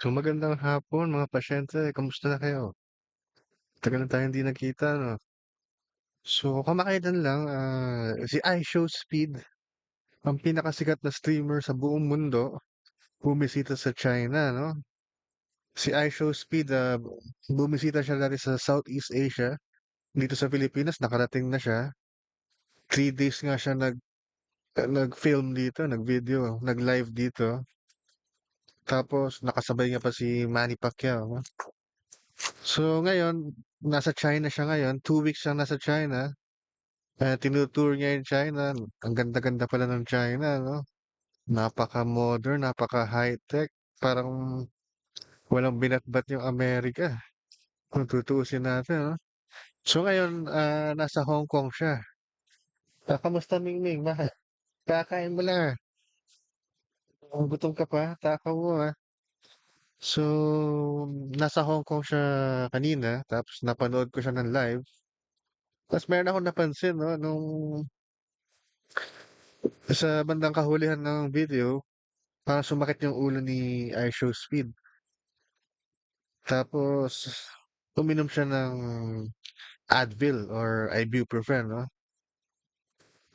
So, magandang hapon mga pasyente, kamusta na kayo? Tagal na tayong hindi nagkita 'no? So, kamakailan lang, ah, si iShowSpeed, ang pinakasikat na streamer sa buong mundo, bumisita sa China 'no? Si iShowSpeed, ah, bumisita siya dati sa Southeast Asia, dito sa Pilipinas nakarating na siya. 3 days nga siya nag ah, nag-film dito, nag-video, nag-live dito. Tapos nakasabay niya pa si Manny Pacquiao? So, ngayon nasa China siya ngayon, 2 weeks siyang nasa China. Eh, tinu-tour niya yung China, ang ganda-ganda pala ng China 'no? Napaka-modern, napaka-high-tech, parang walang binatbat yung Amerika, kung tutuusin natin 'no? So ngayon, ah, nasa Hong Kong siya. Ah, kamusta Mingming? Kakain mo lang. Oh, gutom ka pa, takaw mo, ah. So, nasa Hong Kong siya kanina, tapos napanood ko siya ng live. Ta's meron akong napansin 'no, nung sa bandang kahulihan ng video, parang sumakit yung ulo ni iShowSpeed. Tapos uminom siya ng Advil or Ibuprofen 'no?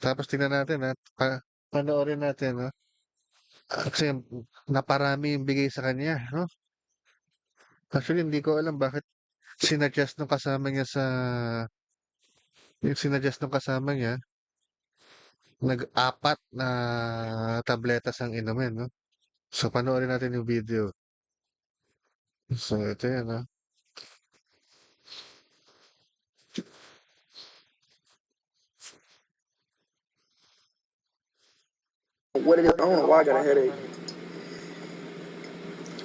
Tapos tingnan natin, ah, pa panoorin natin 'no? Kasi naparami yung bigay sa kanya 'no? Actually, hindi ko alam bakit sinuggest nung kasama niya sa yung sinuggest nung kasama niya nag-apat na tabletas ang inumin 'no? So, panoorin natin yung video. So, ito yan, ah. What it is, I don't know why I got a headache.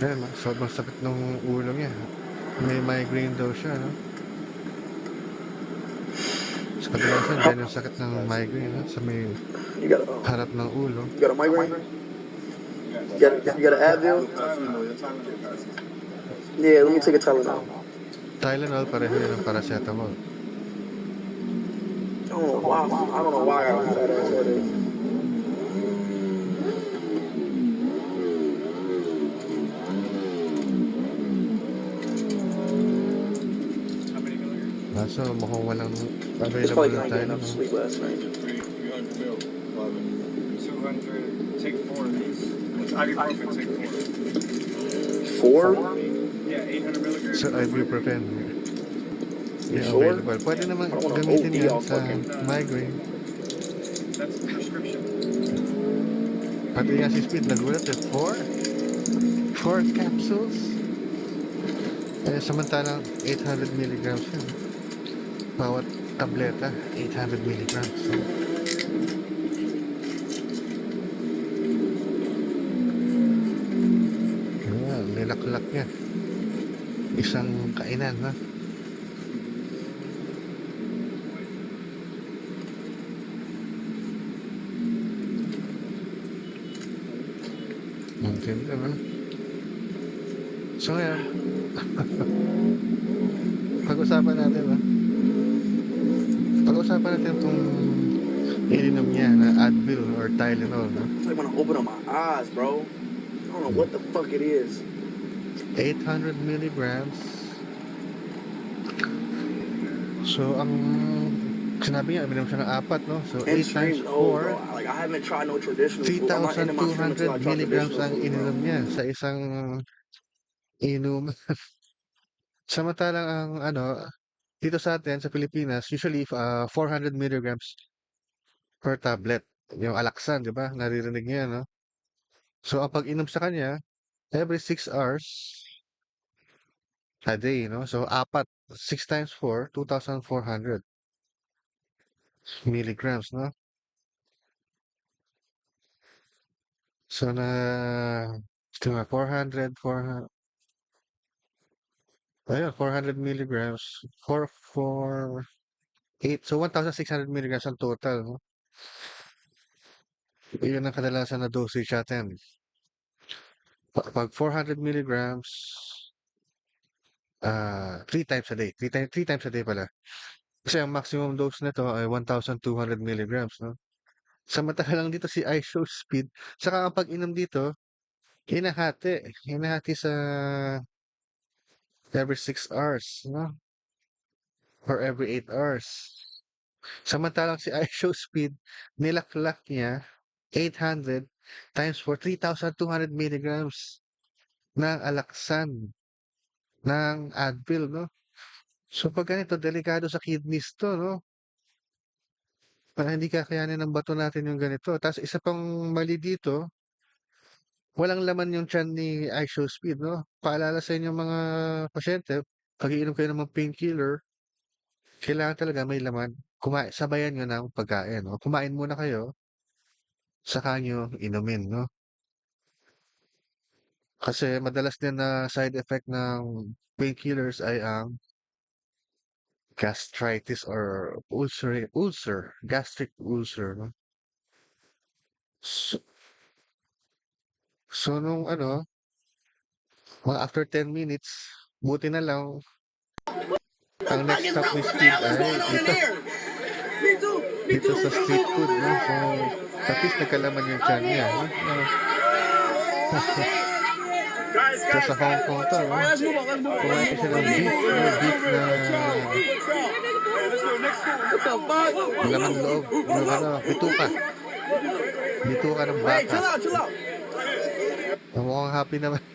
Ayan, ah, sobrang sakit ng ulo niya. May migraine daw siya 'no? Sa kadalasan diyan yung sakit ng migraine 'no, sa may You got a, harap ng ulo. you got a migraine? You got, you got an Advil? Yeah, let me take a Tylenol. Tylenol, pareho yun ng paracetamol. I don't know why. I don't know why I got a fat ass headache. Kaso mukhang walang It's available na enough Tylenol. sleep last night. 200, take four of these. It's ibuprofen, take Four? four. Yeah, 800 milligrams. Sa ibuprofen. Yung sure? available. Pwede naman gamitin yan sa migraine. That's prescription. Pati nga si Speed nagulat eh. Four? Four capsules? Eh, samantalang 800 milligrams yun. Bawat tableta, 800 milligrams. So, Ayan, nilaklak niya. Isang kainan, ha? Ang ganda, no? So ngayon, pag-usapan natin, ha? Pag-usapan natin itong ininom niya na Advil or Tylenol, no? It's like when I open up my eyes, bro. I don't know what the fuck it is. 800 milligrams. So, ang sinabi niya, uminom siya ng apat, no? So, 8 And times stream, no, 4, bro. Like I haven't tried no traditional food. I'm not into my stream until I 3,200 try milligrams ang ininom niya sa isang inom. Samantalang ang ano, dito sa atin sa Pilipinas, usually uh, 400 milligrams per tablet. Yung Alaxan, di ba? Naririnig niya, no? So, ang pag-inom sa kanya, every 6 hours a day, no? So, apat, 6 times 4, 2,400 milligrams, no? So, na, ito nga, 400, 400, ayun, 400 milligrams, 4, 4, 8, so 1,600 milligrams ang total, no? Iyon ang kadalasan na dosage natin. Pa- Pag 400 milligrams, ah 3 times a day. 3 times, 3 times a day pala. Kasi ang maximum dose nito ay 1,200 milligrams, no? Samantalang dito si iShowSpeed, saka ang pag-inom dito, hinahati, hinahati sa every 6 hours, no? Or every 8 hours. Samantalang si iShowSpeed, nilaklak niya 800 times for 3,200 milligrams ng alaksan ng Advil, no? So pag ganito, delikado sa kidneys to, no? Para hindi kakayanin ng bato natin yung ganito. Tapos isa pang mali dito, walang laman yung tiyan ni iShowSpeed, no? Paalala sa inyo mga pasyente, pag iinom kayo ng mga painkiller, kailangan talaga may laman. Kumain, sabayan nyo ng pagkain, no? Kumain muna kayo, saka nyo inumin, no? Kasi madalas din na side effect ng painkillers ay ang gastritis or ulcer, ulcer, gastric ulcer, no? So, so nung ano, mga after 10 minutes, buti na lang, ang next stop ni Speed ay dito, dito sa street food, no? So, at least nagkalaman yung tiyan niya, no? Guys, So, guys, sa Hong Kong to, no? Kumain siya ng beef, no? Beef na laman loob, yung ano, bituka. Bituka ng Hey, chill baka. out, chill out. Mukhang happy naman.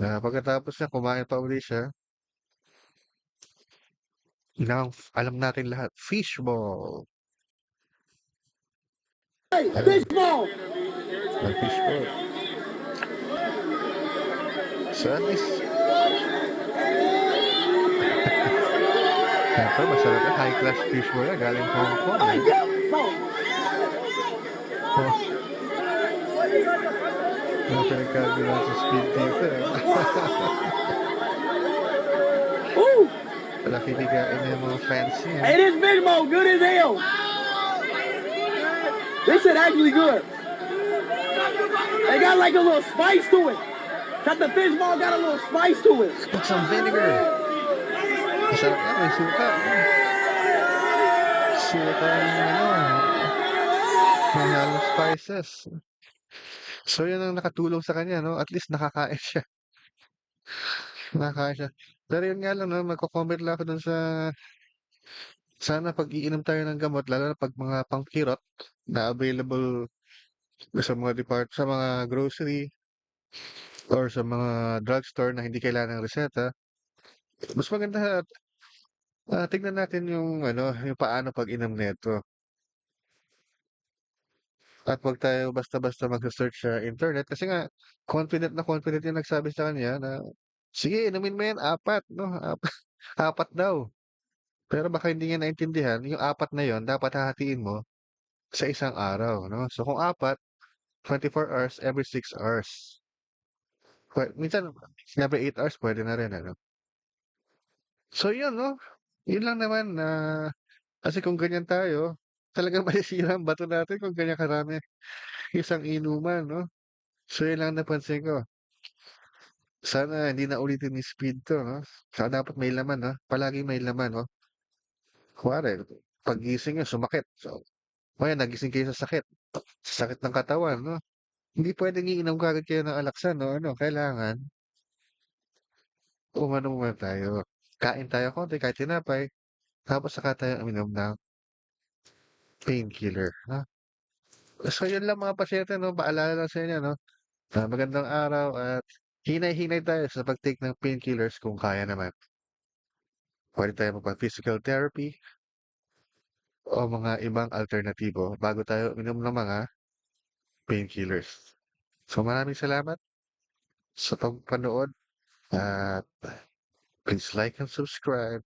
Ah, pagkatapos niya, kumain pa uli siya. Nang alam natin lahat, fishball. Hey, fishball. Ang fishball. So at least, Siyempre, masarap na high class fishball na galing Hong Kong. Eh. Oh. Mga pinagkagawa sa speed dito. Ooh, Malaki bigain na yung mga fans niya. hey, this good as hell. This shit actually good. They got like a little spice to it. Got the fishball got a little spice to it. Put some vinegar. Masarap yan, may suka. Suka ng ano. May halong spices. So yun ang nakatulong sa kanya, no? At least nakakain siya. Nakakain siya. Pero yun nga lang, no? Magko-comment lang ako dun sa sana pag iinom tayo ng gamot, lalo na pag mga pangkirot na available sa mga depart sa mga grocery or sa mga drugstore na hindi kailangan ng reseta, mas maganda ah, tignan natin yung ano, yung paano pag-inom nito. At wag tayo basta-basta magse-search sa internet kasi nga confident na confident yung nagsabi sa kanya na sige, inumin mo yan apat, no? Apat, daw. Pero baka hindi niya naintindihan, yung apat na yon dapat hahatiin mo sa isang araw, no? So kung apat, 24 hours every 6 hours. Pwe- Minsan, every 8 hours pwede na rin, ano? So yun, no? Yun lang naman na kasi kung ganyan tayo, talagang masisira ang bato natin kung ganyan karami isang inuman, no? So yun lang napansin ko. Sana hindi na ulitin ni Speed to, no? Saka dapat may laman, no? Palagi may laman, no? Kuwari, pagising nyo, sumakit. So, yan, nagising kayo sa sakit. Sa sakit ng katawan, no? Hindi pwedeng iinom kagad kayo ng alaksan, no? Ano, kailangan, umano muna tayo. Kain tayo konti, kahit tinapay. Tapos saka tayo uminom ng painkiller, no? So, yun lang mga pasyente, no? Paalala lang sa inyo, no? Na magandang araw at hinay-hinay tayo sa pag-take ng painkillers kung kaya naman. Pwede tayo magpa-physical therapy o mga ibang alternatibo bago tayo uminom ng mga painkillers. So maraming salamat sa pagpanood at please like and subscribe.